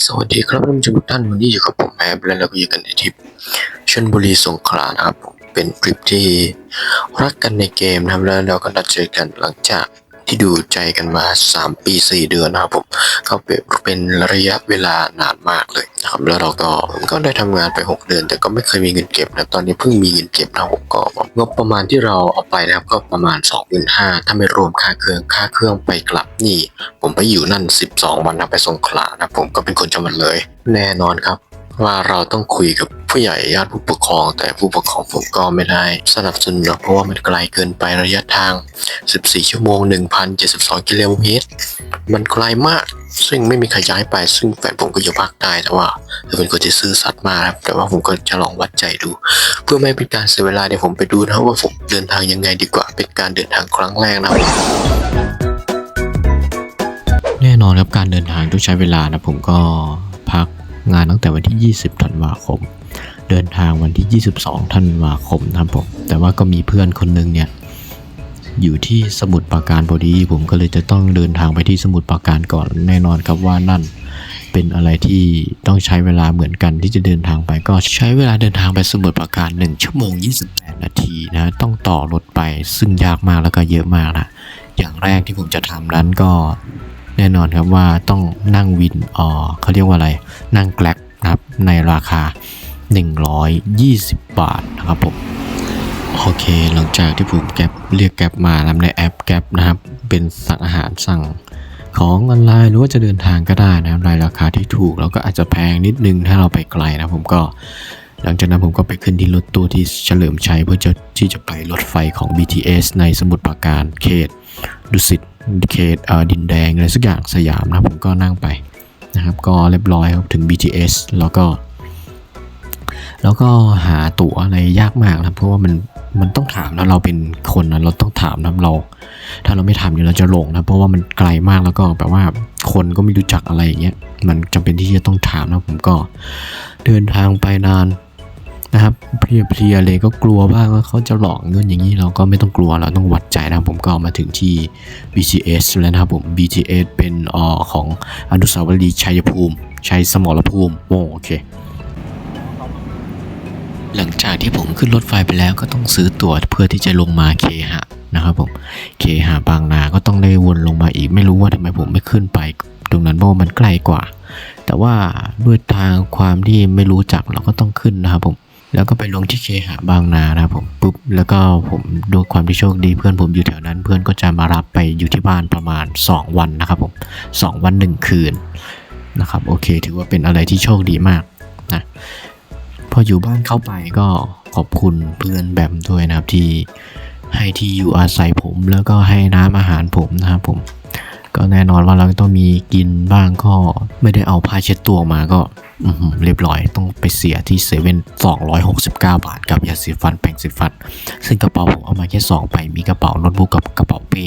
สวัสดีครับท่านผู้ชมทุกท่านวันนี้อยู่กับผมแอบและเราก็อยู่กันในทริปชลบุรีสงขลานะครับเป็นทริปที่รักกันในเกมนะครับแล้วเราก็นัดเจอกันหลังจาก ที่ดูใจกันมา 3 ปี 4 เดือนนะครับผมก็เป็นระยะเวลานานมากเลยนะครับแล้วเราก็ก็ได้ทำงานไป 6 เดือน แต่ก็ไม่เคยมีเงินเก็บนะตอนนี้เพิ่งมีเงินเก็บนะผมก็งบประมาณที่เราเอาไปนะครับก็ประมาณ25,000ถ้าไม่รวมค่าเครื่องค่าเครื่องไปกลับนี่ ผมไปอยู่นั่น 12 วันนะไปสงขลานะผมก็เป็นคนจังหวัดเลย แน่นอนครับ ว่าเราต้องคุยกับผู้ใหญ่ญาติผู้ปกครอง แต่ผู้ปกครองผมก็ไม่ได้สนับสนุนหรอกเพราะว่ามันไกลเกินไประยะทาง 14 ชั่วโมง 1,072 กิโลเมตร มันไกลมาก ซึ่งไม่มีใครย้ายไป ซึ่งแฟนผมก็อยู่ภาคใต้แต่ว่าคือเป็นคนที่ซื่อสัตย์มากครับ แต่ว่าผมก็จะลองวัดใจดู เพื่อไม่เป็นการเสียเวลาเดี๋ยวผมไปดูนะว่าผมเดินทางยังไงดีกว่า เป็นการเดินทางครั้งแรกนะครับแน่นอนครับการเดินทางต้องใช้เวลานะผมก็ งานตั้งแต่วันที่ 20 ธันวาคม เดินทางวันที่ 22 ธันวาคมนะครับผม แต่ว่าก็มีเพื่อนคนหนึงเนี่ยอยู่ที่สมุทรปราการพอดีผมก็เลยจะต้องเดินทางไปที่สมุทรปราการก่อนแน่นอนครับว่านั่นเป็นอะไรที่ต้องใช้เวลาเหมือนกันที่จะเดินทางไปก็ใช้เวลาเดินทางไปสมุทรปราการ 1 ชั่วโมง 28 นาทีนะต้องต่อรถไปซึ่งยากมากแล้วก็เยอะมากนะอย่างแรกที่ผมจะทำนั้นก็ แน่นอนครับว่าต้องนั่งวินอ๋อเขาเรียกว่าอะไร นั่งแกล็กนะครับในราคา 120 บาทนะครับผมโอเค หลังจากที่ผมแก๊ปเรียกแก๊ปมานะครับในแอปแก๊ปนะครับ เป็นสั่งอาหารสั่งของออนไลน์หรือว่าจะเดินทางก็ได้นะครับในราคาที่ถูก แล้วก็อาจจะแพงนิดนึงถ้าเราไปไกลนะผมก็ หลังจากนั้นผมก็ไปขึ้นที่รถตู้ที่เฉลิมชัยเพื่อจะที่จะไปรถไฟของ BTS ในสมุทรปราการเขตดุสิต เขตดินแดงอะไรสักอย่างสยามนะผมก็นั่งไปนะครับก็เรียบร้อยครับถึง BTS แล้วก็ แล้วก็หาตั๋วอะไรยากมากนะเพราะว่ามันมันต้องถามนะเราเป็นคนนะเราต้องถามนะเรา ถ้าเราไม่ถามเนี่ยเราจะหลงนะเพราะว่ามันไกลมากแล้วก็แบบว่าคนก็ไม่รู้จักอะไรอย่างเงี้ยมันจำเป็นที่จะต้องถามนะผมก็ เดินทางไปนาน นะครับเพลียๆเลยก็กลัวบ้างว่าเขาจะหลอกเงินอย่างนี้เราก็ไม่ต้องกลัวเราต้องวัดใจนะครับผมก็มาถึงที่ BTS แล้วนะครับผม BTS เป็นออของอนุสาวรีย์ชัยภูมิชัยสมรภูมิโอโอเคหลังจากที่ผมขึ้นรถไฟไปแล้วก็ต้องซื้อตั๋วเพื่อที่จะลงมาเคหะนะครับผมเคหะบางนาก็ต้องได้วนลงมาอีกไม่รู้ว่าทำไมผมไม่ขึ้นไป ตรงนั้นเพราะว่มันใกล้กว่า แต่ว่าด้วยทางความที่ไม่รู้จักเราก็ต้องขึ้นนะครับผม แล้วก็ไปลงที่เคหะบางนานะครับผมปุ๊บแล้วก็ผมด้วยความที่โชคดีเพื่อนผมอยู่แถวนั้น เพื่อนก็จะมารับไปอยู่ที่บ้านประมาณ 2 วันนะครับผมสองวันหนึ่งคืนนะครับโอเค ถือว่าเป็นอะไรที่โชคดีมากนะพออยู่บ้านเข้าไปก็ขอบคุณเพื่อนแบมด้วยนะครับที่ให้ที่อยู่อาศัยผมแล้วก็ให้น้ำอาหารผมนะครับผม ก็แน่นอนว่าเราต้องมีกินบ้างก็ไม่ได้เอาผ้าเช็ดตัวมาก็เรียบร้อยต้องไปเสียที่เซเว่น269 บาท กับยาสีฟันแปรงสีฟัน ซึ่งกระเป๋าผมเอามาแค่สองใบมีกระเป๋าโน้ตบุ๊กกับกระเป๋าเป้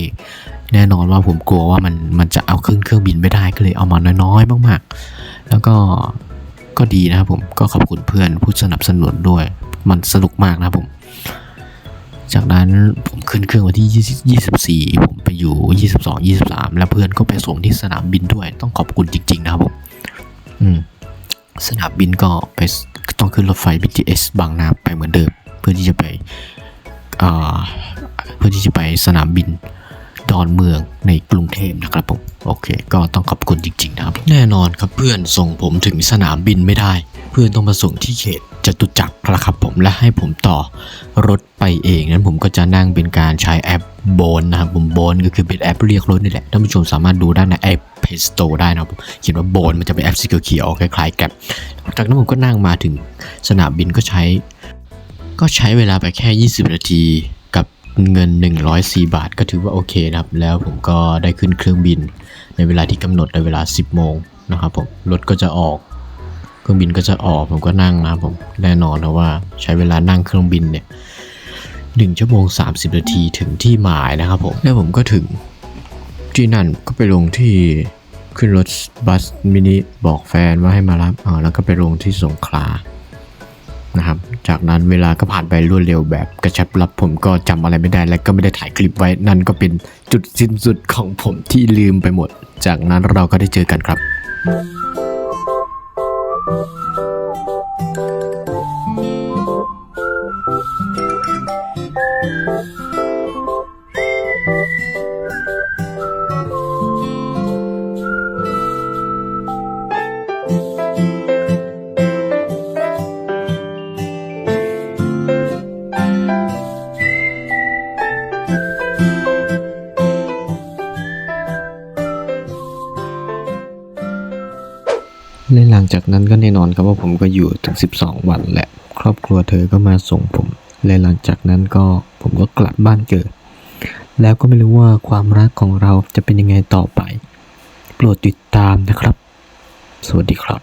แน่นอนว่าผมกลัวว่ามันมันจะเอาขึ้นเครื่องบินไม่ได้ก็เลยเอามาน้อยๆมากๆ แล้วก็ก็ดีนะครับผมก็ขอบคุณเพื่อนผู้สนับสนุนด้วย มันสนุกมากนะครับผม จากนั้นผมขึ้นเครื่องวันที่ 24 ผม อยู่ 22 23 แล้วเพื่อนก็ไปส่งที่สนามบินด้วย ต้องขอบคุณจริง ๆ นะครับผมอืมสนามบินก็ไปต้องขึ้นรถไฟ BTS บางนาไปเหมือนเดิม เพื่อที่จะไปเพื่อที่จะไปสนามบินดอนเมืองในกรุงเทพนะครับผม โอเค ก็ต้องขอบคุณจริง ๆ นะครับ แน่นอนครับเพื่อนส่งผมถึงสนามบินไม่ได้ พื่อนต้องมาส่งที่เขตจตุจักรนะครับผมและให้ผมต่อรถไปเองนั้นผมก็จะนั่งเป็นการใช้แอปโบนนะครับผมโบนก็คือเป็นแอปเรียกรถนี่แหละท่านผู้ชมสามารถดูได้ในแอป Play Store ได้นะครับผมเขียนว่าโบนมันจะเป็นแอปสีเขียวคล้ายๆแกร็บจากนั้นผมก็นั่งมาถึงสนามบินก็ใช้ ก็ใช้เวลาไปแค่ 20 นาทีกับเงิน 104 บาท ก็ถือว่าโอเคนะครับ แล้วผมก็ได้ขึ้นเครื่องบิน ในเวลาที่กำหนดในเวลา 10 โมงนะครับผมรถก็จะออก เครื่องบินก็จะออกผมก็นั่งนะผมแน่นอนนะว่าใช้เวลานั่งเครื่องบินเนี่ยหนึ่งชั่วโมง 30 นาทีถึงที่หมายนะครับผมแล้วผมก็ถึงที่นั่นก็ไปลงที่ขึ้นรถบัสมินิบอกแฟนว่าให้มารับอ่าแล้วก็ไปลงที่สงขลานะครับ จากนั้นเวลาก็ผ่านไปรวดเร็วแบบกระชับรับผมก็จำอะไรไม่ได้ และก็ไม่ได้ถ่ายคลิปไว้นั่นก็เป็นจุดสิ้นสุดของผมที่ลืมไปหมด จากนั้นเราก็ได้เจอกันครับ Thank you. และหลังจากนั้นก็แน่นอนครับว่าผมก็อยู่ถึง 12 วันแหละ ครอบครัวเธอก็มาส่งผม และหลังจากนั้นก็ผมก็กลับบ้านเกิด แล้วก็ไม่รู้ว่าความรักของเราจะเป็นยังไงต่อไป โปรดติดตามนะครับ สวัสดีครับ